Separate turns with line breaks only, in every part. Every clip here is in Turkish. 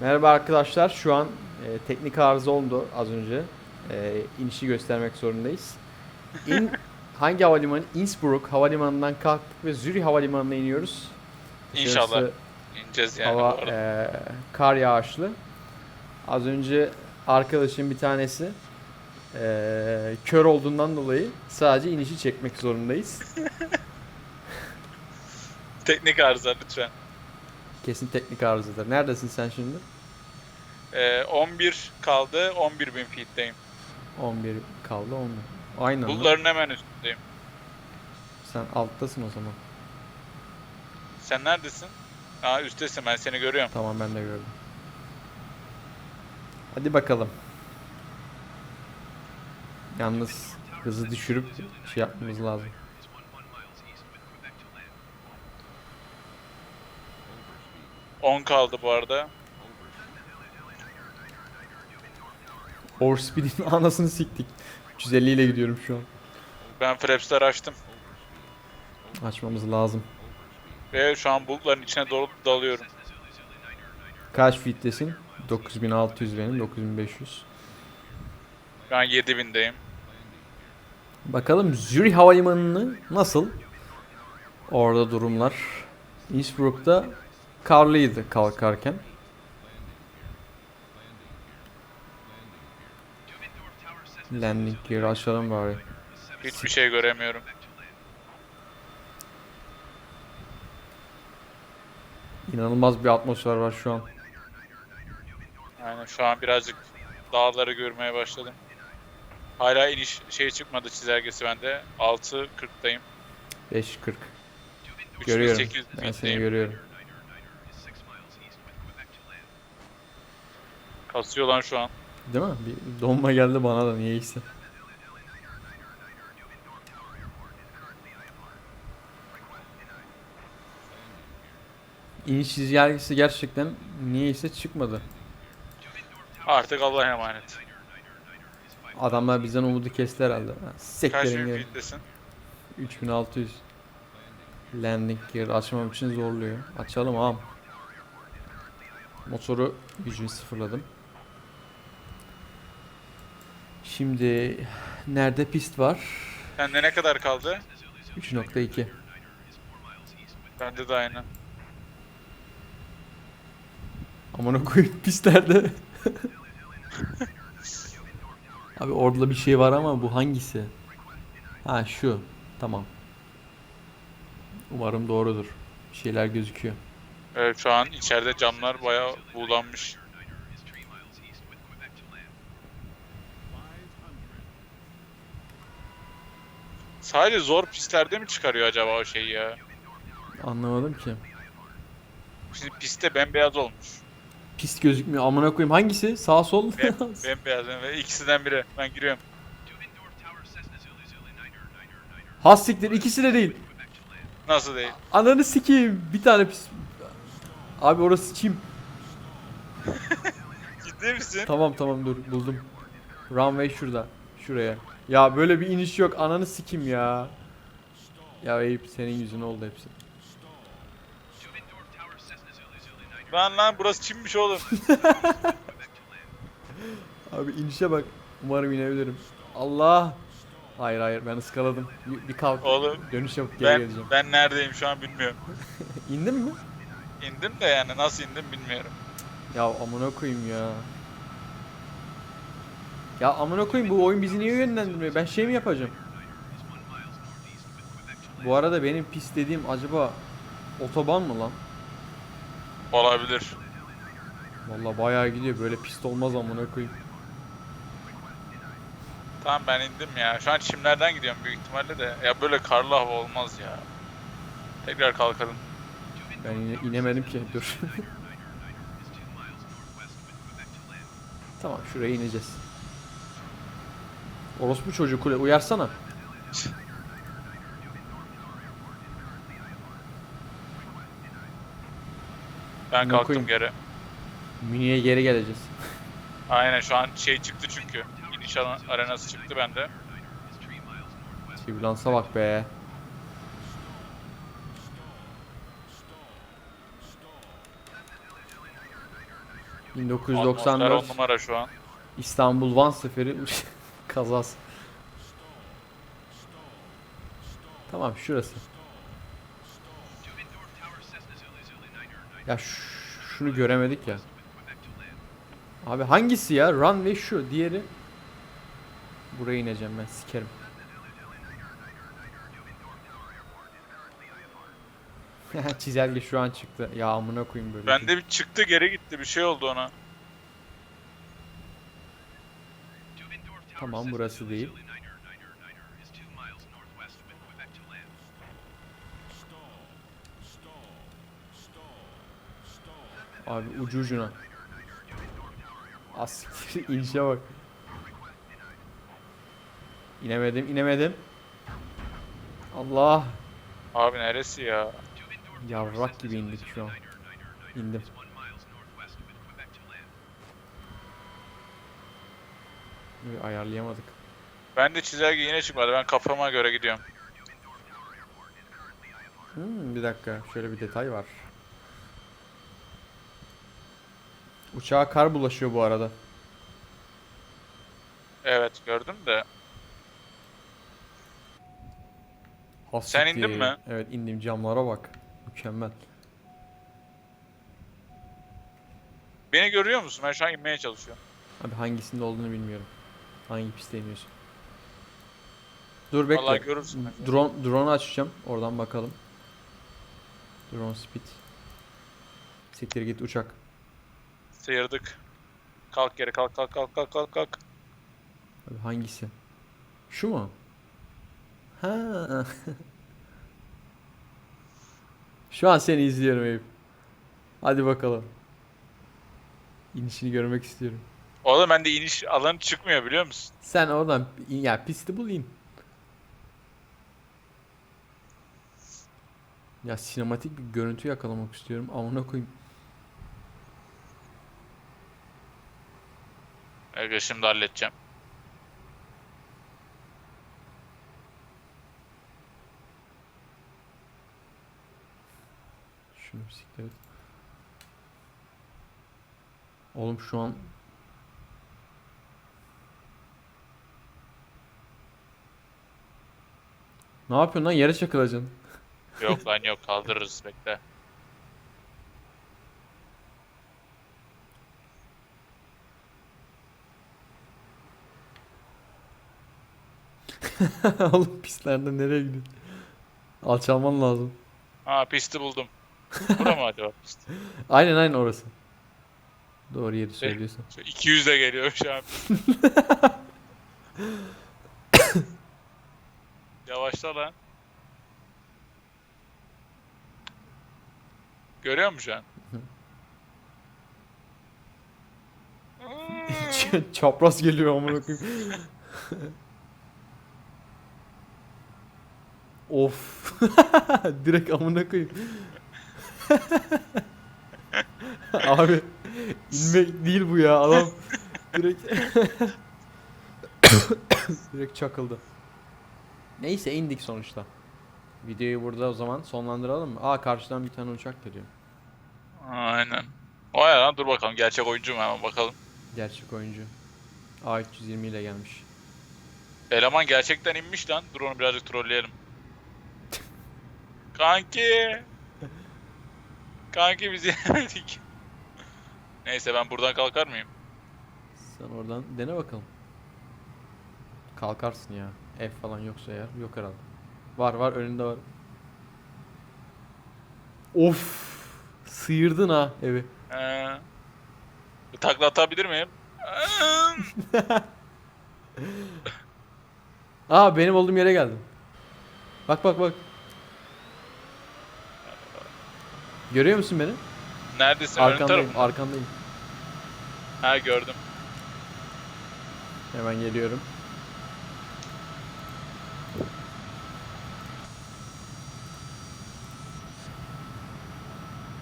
Merhaba arkadaşlar. Şu an e, teknik arıza oldu az önce. E, inişi göstermek zorundayız. İn, hangi havalimanı? Innsbruck havalimanından kalktık ve Zürih havalimanına iniyoruz.
İnşallah.
Dışarısı
İneceğiz yani.
hava e, kar yağışlı. Az önce arkadaşım bir tanesi e, kör olduğundan dolayı sadece inişi çekmek zorundayız.
Teknik arıza lütfen.
Kesin teknik arızadır. Neredesin sen şimdi?
Ee, 11 kaldı. 11 bin feet'teyim.
11 kaldı 10. Aynen. lan.
Bulutların hemen üstündeyim.
Sen alttasın o zaman.
Sen neredesin? Aa üsttesin ben seni görüyorum.
Tamam ben de gördüm. Hadi bakalım. Yalnız hızı düşürüp şey yapmamız lazım.
On kaldı bu arada.
Overspeed'in anasını siktik. 350 ile gidiyorum şu an.
Ben Fraps'ları açtım.
Açmamız lazım.
Ve şu an bulutların içine doğru dalıyorum.
Kaç feet'tesin? 9600 benim, 9500.
Ben 7000'deyim.
Bakalım Zürih Havalimanı'nı nasıl? Orada durumlar. Innsbruck'ta karlıydı kalkarken. Landing gear açalım bari.
Hiçbir şey göremiyorum.
İnanılmaz bir atmosfer var şu an.
Yani şu an birazcık dağları görmeye başladım. Hala iniş şey çıkmadı çizelgesi bende. 6.40'dayım.
5.40. Görüyorum.
3800
Ben seni görüyorum.
Kasıyor lan şu an.
Değil mi? Bir donma geldi bana da niyeyse. İniş çizelgesi gerçekten niyeyse çıkmadı.
Artık Allah'a emanet.
Adamlar bizden umudu kesti herhalde. Ha,
Kaç
Sektirin
bin
geri.
feet'tesin?
3600. Landing gear açmam için zorluyor. Açalım ağam. Motoru gücünü sıfırladım. Şimdi nerede pist var?
Sende ne kadar kaldı?
3.2.
Bende de aynı.
Amına koyayım pistlerde. Abi orada bir şey var ama bu hangisi? Ha şu. Tamam. Umarım doğrudur. Bir şeyler gözüküyor.
Evet şu an içeride camlar bayağı buğulanmış. Sadece zor pistlerde mi çıkarıyor acaba o şeyi ya?
Anlamadım ki.
Şimdi pistte bembeyaz olmuş.
Pist gözükmüyor. Amına koyayım hangisi? Sağ sol.
Bem, bembeyaz ve ikisinden biri. Ben giriyorum.
Has siktir ikisi de değil.
Nasıl değil?
Ananı sikeyim. Bir tane pis. Abi orası çim.
Ciddi misin?
Tamam tamam dur buldum. Runway şurada. Şuraya. Ya böyle bir iniş yok. Ananı sikim ya. Ya Eyüp senin yüzün oldu hepsi.
Lan lan burası çimmiş oğlum.
Abi inişe bak. Umarım inebilirim. Allah. Hayır hayır ben ıskaladım. Bir, bir kalk.
Oğlum
Dönüş yapıp geri
ben,
geleceğim.
ben neredeyim şu an bilmiyorum.
İndin mi?
İndim de yani nasıl indim bilmiyorum.
Ya amına koyayım ya. Ya amına koyayım bu oyun bizi niye yönlendirmiyor? Ben şey mi yapacağım? Bu arada benim pis dediğim acaba otoban mı lan?
Olabilir.
Vallahi bayağı gidiyor. Böyle pist olmaz amına koyayım.
Tamam ben indim ya. Şu an çimlerden gidiyorum büyük ihtimalle de. Ya böyle karlı hava olmaz ya. Tekrar kalkalım.
Ben yine inemedim ki. Dur. tamam şuraya ineceğiz. Orospu çocuğu kule uyarsana.
Ben kalktım
koyayım?
geri.
Münih'e geri geleceğiz.
Aynen şu an şey çıktı çünkü. İniş alan- arenası çıktı bende.
Sivlans'a bak be.
Atmosfer
1994
on numara şu an.
İstanbul Van seferi kazası. Tamam şurası. Ya şunu göremedik ya. Abi hangisi ya? Runway şu, diğeri. Buraya ineceğim ben sikerim. Çizelge şu an çıktı. Ya amına koyayım böyle.
Bende bir çıktı geri gitti bir şey oldu ona.
Tamam burası değil. Abi ucu ucuna. Asiktir inişe bak. İnemedim inemedim. Allah.
Abi neresi ya?
Yavrak gibi indik şu an. İndim. Böyle ayarlayamadık.
Ben de çizelge yine çıkmadı. Ben kafama göre gidiyorum.
Hmm, bir dakika. Şöyle bir detay var. Uçağa kar bulaşıyor bu arada.
Evet gördüm de.
Ha
Sen indin mi?
Evet indim. Camlara bak. Mükemmel.
Beni görüyor musun? Ben şu an inmeye çalışıyorum.
Abi hangisinde olduğunu bilmiyorum. Hangi pistte iniyorsun? Dur bekle.
Vallahi görürsün.
Drone, drone açacağım. Oradan bakalım. Drone speed. Siktir git uçak.
Sıyırdık. Kalk geri kalk kalk kalk kalk kalk kalk.
Abi hangisi? Şu mu? Ha. Şu an seni izliyorum Eyüp. Hadi bakalım. İnişini görmek istiyorum.
Oğlum bende iniş alanı çıkmıyor biliyor musun?
Sen oradan in, ya pisti bul in. Ya sinematik bir görüntü yakalamak istiyorum. Amına koyayım.
Evet şimdi halledeceğim.
Şunu siktir et. Oğlum şu an Ne yapıyorsun lan? Yere çakılacaksın.
Yok lan yok kaldırırız bekle.
Oğlum pistlerde nereye gidiyorsun? Alçalman lazım.
Aa pisti buldum. Bura mı acaba pist?
Aynen aynen orası. Doğru yeri söylüyorsun.
Şu 200 de geliyor şu an. Yavaşla lan. Görüyor musun şu an?
Ç- Çapraz geliyor amına koyayım. of. Direkt amına koyayım. Abi inmek değil bu ya adam direkt direkt çakıldı. Neyse indik sonuçta. Videoyu burada o zaman sonlandıralım mı? Aa karşıdan bir tane uçak geliyor.
Aynen. O ya lan dur bakalım gerçek oyuncu mu hemen bakalım.
Gerçek oyuncu. A320 ile gelmiş.
Eleman gerçekten inmiş lan. Dur onu birazcık trolleyelim. Kanki. Kanki biz yemedik. Neyse ben buradan kalkar mıyım?
Sen oradan dene bakalım. Kalkarsın ya. F falan yoksa eğer. Yok herhalde. Var var önünde var. Of. Sıyırdın ha evi.
Ee, bir takla atabilir miyim?
Aa benim olduğum yere geldim. Bak bak bak. Görüyor musun beni?
Neredesin? Ön
Arkandayım,
tarafım.
arkandayım.
Ha gördüm.
Hemen geliyorum.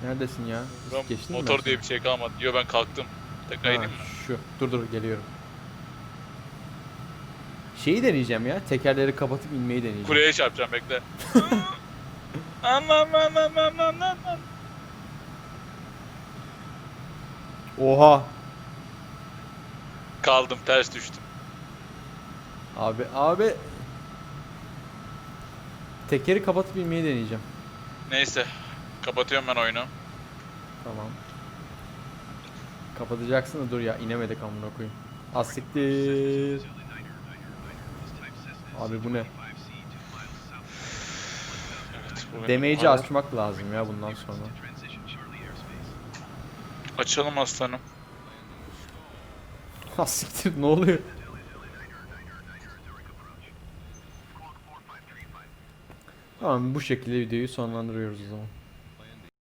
Neredesin ya?
Ulan
Geçtin mi
motor
seni?
diye bir şey kalmadı. Yo ben kalktım. Tekrar
Ha,
ineyim mi?
Şu. Dur dur geliyorum. Şeyi deneyeceğim ya. Tekerleri kapatıp inmeyi deneyeceğim.
Kuleye çarpacağım bekle. Aman aman aman aman aman.
Oha.
Kaldım ters düştüm.
Abi abi. Tekeri kapatıp inmeyi deneyeceğim.
Neyse. Kapatıyorum ben oyunu.
Tamam. Kapatacaksın da dur ya inemedik amına koyayım. Az siktir. Abi bu ne? Damage'i açmak lazım ya bundan sonra.
Açalım aslanım.
Ha siktir ne oluyor? Tamam bu şekilde videoyu sonlandırıyoruz o zaman.